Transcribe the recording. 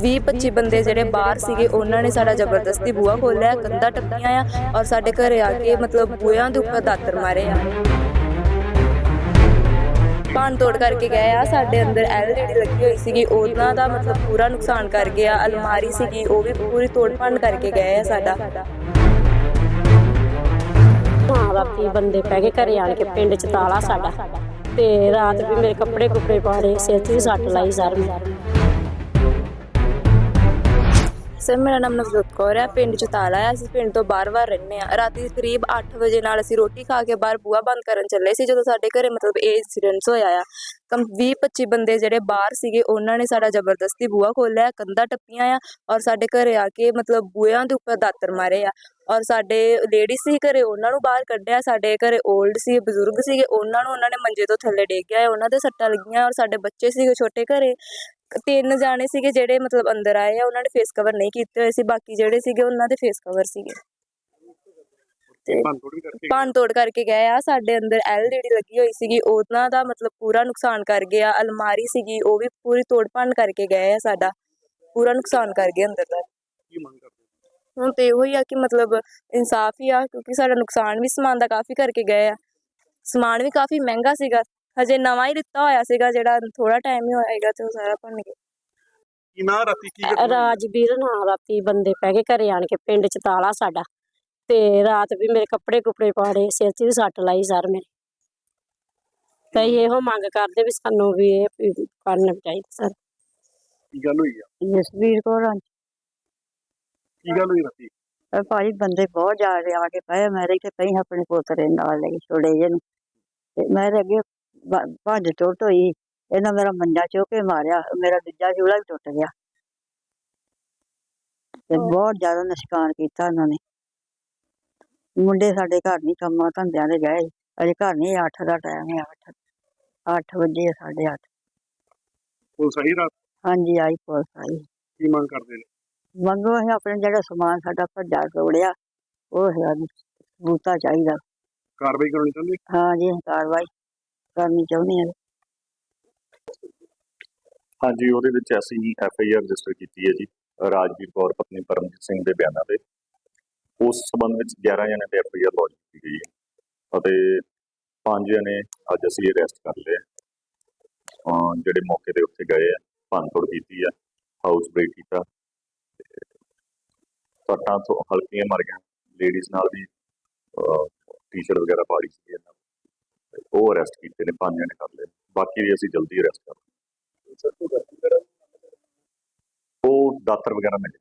20 25 ਬੰਦੇ ਜਿਹੜੇ ਬਾਹਰ ਸੀਗੇ, ਉਹਨਾਂ ਨੇ ਸਾਡਾ ਜ਼ਬਰਦਸਤੀ ਬੂਹਾ ਖੋਲਿਆ ਕੰਧਾਂ ਟੱਪੀਆਂ ਆ ਔਰ ਸਾਡੇ ਘਰੇ ਆ ਕੇ ਮਤਲਬ ਬੂਹਿਆਂ ਦੇ ਉੱਪਰ ਦਾਤਰ ਮਾਰੇ ਆ। ਭੰਨ ਤੋੜ ਕਰਕੇ ਗਏ ਆ, ਸਾਡੇ ਅੰਦਰ ਐਲਈਡੀ ਲੱਗੀ ਹੋਈ ਸੀਗੀ, ਉਹਨਾਂ ਦਾ ਮਤਲਬ ਪੂਰਾ ਨੁਕਸਾਨ ਕਰ ਗਿਆ, ਅਲਮਾਰੀ ਸੀਗੀ, ਉਹ ਵੀ ਪੂਰੀ ਤੋੜ ਭੰਨ ਕਰਕੇ ਗਏ ਆ ਸਾਡਾ। ਹਾਂ ਰਾਤੀ ਬੰਦੇ ਪੈ ਕੇ ਘਰੇ ਆਣ ਕੇ ਪਿੰਡ ਚ ਤਾਲਾ ਸਾਡਾ ਤੇ ਰਾਤ ਵੀ ਮੇਰੇ ਕੱਪੜੇ ਕੁਪੜੇ ਪਾ ਰਹੇ ਸਿਰ 'ਚ ਸੱਟ ਲਾਈ ਸਰ ਮੇਰੇ ਸਰ, ਮੇਰਾ ਨਾਮ ਨਵਜੋਤ ਕੌਰ ਹੈ। ਪਿੰਡ ਚ ਤਾਲਾ ਹੈ। ਅਸੀਂ ਪਿੰਡ ਤੋਂ ਬਾਰ-ਬਾਰ ਰਹਿੰਦੇ ਆ ਰਾਤੀ ਕਰੀਬ 8 ਵਜੇ ਨਾਲ ਅਸੀਂ ਰੋਟੀ ਖਾ ਕੇ ਬਾਹਰ ਬੂਹਾ ਬੰਦ ਕਰਨ ਚੱਲੇ ਸੀ, ਜਦੋਂ ਸਾਡੇ ਘਰੇ ਮਤਲਬ ਇਹ ਇਨਸੀਡੈਂਟਸ ਹੋਇਆ ਆ। ਕਮ 20 25 ਬੰਦੇ ਜਿਹੜੇ ਬਾਹਰ ਸੀਗੇ, ਉਹਨਾਂ ਨੇ ਸਾਡਾ ਜ਼ਬਰਦਸਤੀ ਬੂਹਾ ਖੋਲਿਆ ਕੰਧਾਂ ਟੱਪੀਆਂ ਆ ਔਰ ਸਾਡੇ ਘਰੇ ਆ ਕੇ ਮਤਲਬ ਬੂਹਿਆਂ ਦੇ ਉੱਪਰ ਦਾਤਰ ਮਾਰੇ ਆ। ਔਰ ਸਾਡੇ ਲੇਡੀ ਸੀ ਘਰੇ, ਉਹਨਾਂ ਨੂੰ ਬਾਹਰ ਕੱਢਿਆ। ਸਾਡੇ ਘਰੇ 올ਡ ਸੀ, ਬਜ਼ੁਰਗ ਸੀਗੇ, ਉਹਨਾਂ ਨੂੰ ਉਹਨਾਂ ਨੇ ਮੰਜੇ ਤੋਂ ਥੱਲੇ ਡੇਗਿਆ ਉਹਨਾਂ ਦੇ ਸੱਟਾਂ ਲੱਗੀਆਂ ਔਰ ਸਾਡੇ ਬੱਚੇ ਸੀਗੇ ਛੋਟੇ ਘਰੇ। ਤਿੰਨ ਜਾਣੇ ਸੀਗੇ ਜਿਹੜੇ ਮਤਲਬ ਅੰਦਰ ਆਏ ਆ ਉਹਨਾਂ ਨੇ ਫੇਸ ਕਵਰ ਨਹੀਂ ਕੀਤੇ ਹੋਏ ਸੀ ਬਾਕੀ ਜਿਹੜੇ ਸੀਗੇ ਉਹਨਾਂ ਦੇ ਫੇਸ ਕਵਰ ਸੀਗੇ। ਤੇ ਭੰਨ ਤੋੜ ਕਰਕੇ ਗਏ ਆ ਸਾਡੇ ਅੰਦਰ ਐਲਈਡੀ ਲੱਗੀ ਹੋਈ ਸੀਗੀ ਉਹਨਾਂ ਦਾ ਮਤਲਬ ਪੂਰਾ ਨੁਕਸਾਨ ਕਰ ਗਿਆ ਅਲਮਾਰੀ ਸੀਗੀ ਉਹ ਵੀ ਪੂਰੀ ਤੋੜ ਭੰਨ ਕਰਕੇ ਗਏ ਆ ਸਾਡਾ ਪੂਰਾ ਨੁਕਸਾਨ ਕਰ ਗਏ ਅੰਦਰ ਦਾ। ਕੀ ਮੰਗ ਕਰਦੇ ਹੋ? ਹੁਣ ਤੇ ਇਹੋ ਹੀ ਆ ਕਿ ਮਤਲਬ ਇਨਸਾਫ ਹੀ ਆ ਕਿਉਂਕਿ ਸਾਡਾ ਨੁਕਸਾਨ ਵੀ ਸਮਾਨ ਦਾ ਕਾਫੀ ਕਰਕੇ ਗਏ ਆ। ਸਮਾਨ ਵੀ ਕਾਫੀ ਮਹਿੰਗਾ ਸੀਗਾ। ਹਜੇ ਨਵਾਂ ਹੀ ਲਿੱਤਾ ਹੋਇਆ ਸੀਗਾ ਜਿਹੜਾ ਥੋੜਾ ਟਾਈਮ ਹੀ ਹੋਏਗਾ ਤੇ ਉਹ ਸਾਰਾ ਭੰਨ ਗਿਆ ਕੀ ਨਾ ਰਾਤੀ ਕੀ ਘਟਨਾ ਹੋਈ? ਰਾਜਵੀਰ ਹਾਂ ਰਾਤੀ ਬੰਦੇ ਪੈ ਗਏ ਘਰੇ ਆਣ ਕੇ ਪਿੰਡ ਚ ਤਾਲਾ ਸਾਡਾ। ਤੇ ਰਾਤ ਵੀ ਮੇਰੇ ਕੱਪੜੇ ਕੁਪੜੇ ਪਾੜੇ ਸਿਰ 'ਚ ਵੀ ਸੱਟ ਲਾਈ ਸਰ ਮੇਰੇ। ਤੇ ਅਸੀਂ ਇਹੋ ਮੰਗ ਕਰਦੇ ਵੀ ਸਾਨੂੰ ਵੀ ਇਹ ਵੀ ਕਰਨਾ ਚਾਹੀਦਾ ਸਰ। ਕੀ ਗੱਲ ਹੋਈ ਆ? ਜਸਵੀਰ ਕੌਰ ਕੀ ਗੱਲ ਹੋਈ ਰਾਤੀ? ਅਹ ਭਾਈ ਬੰਦੇ ਬਹੁਤ ਜਾ ਰਹੇ ਆ ਕੇ ਪਏ ਮੇਰੇ ਤੇ ਪਈ ਆਪਣੇ ਪੋਤਰੇ ਨਾਲ ਲੈ ਕੇ ਛੋੜੇ ਜੇ ਨੂੰ। ਤੇ ਅੱਗੇ ਭੱਜ ਟੁੱਟ ਹੋਈ ਇਹਨਾਂ ਮੇਰਾ ਮੰਜਾ ਚੁੱਕ ਕੇ ਮਾਰਿਆ। ਮੇਰਾ ਦੂਜਾ ਚੂਲਾ ਵੀ ਟੁੱਟ ਗਿਆ। ਤੇ ਬਹੁਤ ਜ਼ਿਆਦਾ ਨੁਕਸਾਨ ਕੀਤਾ ਉਹਨਾਂ ਨੇ। ਮੁੰਡੇ ਸਾਡੇ ਘਰ ਨਹੀਂ ਕੰਮਾਂ ਧੰਦਿਆਂ ਦੇ ਗਏ ਅਜੇ ਘਰ ਨਹੀਂ 8 ਦਾ ਟਾਈਮ ਹੈ 8 8 ਵਜੇ ਸਾਢੇ ਅੱਠ। ਪੁਲਿਸ ਆਈ ਰਾਤ? ਹਾਂਜੀ ਆਈ ਪੁਲਿਸ ਆਈ। ਕੀ ਮੰਗ ਕਰਦੇ ਨੇ? ਮੰਗੋ ਅਸੀਂ ਆਪਣੇ ਜਿਹੜਾ ਸਮਾਨ ਸਾਡਾ ਭੱਜਾ ਤੋੜਿਆ ਉਹ ਸਾਨੂੰ ਬੂਤਾ ਚਾਹੀਦਾ। ਕਾਰਵਾਈ ਕਰਾਉਣੀ ਚਾਹੁੰਦੇ? ਹਾਂ ਜੀ ਕਾਰਵਾਈ। ਕਰਨੀ ਚਾਹੁੰਦੇ ਹਾਂ ਹਾਂਜੀ, ਉਹਦੇ ਵਿੱਚ ਅਸੀਂ ਐਫ ਆਈ ਆਰ ਰਜਿਸਟਰ ਕੀਤੀ ਹੈ ਜੀ, ਰਾਜਵੀਰ ਕੌਰ ਪਤਨੀ ਪਰਮਜੀਤ ਸਿੰਘ ਦੇ ਬਿਆਨਾਂ ਤੇ। ਉਸ ਸਬੰਧ ਵਿੱਚ 11 ਜਣੇ ਤੇ ਐਫ ਆਈ ਆਰ ਲੌਜ ਕੀਤੀ ਗਈ ਹੈ ਅਤੇ ਪੰਜ ਜਣੇ ਅੱਜ ਅਸੀਂ ਅਰੈਸਟ ਕਰ ਲਏ ਜਿਹੜੇ ਮੌਕੇ ਦੇ ਉੱਤੇ ਗਏ ਆ ਭੰਨਤੋੜ ਕੀਤੀ ਆ ਹਾਊਸ ਬ੍ਰੇਕ ਕੀਤਾ। ਤੇ ਸੱਟਾਂ ਤੋਂ ਹਲਕੀਆਂ ਮਰ ਗਈਆਂ ਲੇਡੀਜ਼ ਨਾਲ ਵੀ ਟੀ-ਸ਼ਰਟ ਵਗੈਰਾ ਪਾੜੀ ਸੀ ਇਹਨਾਂ ਉਹ ਅਰੈਸਟ ਕੀਤੇ ਨੇ ਪੰਜ ਜਣੇ ਕਰ ਲਏ। ਬਾਕੀ ਵੀ ਅਸੀਂ ਜਲਦੀ ਅਰੈਸਟ ਕਰ ਉਹ ਦਾਤਰ ਵਗੈਰਾ ਮਿਲੇ।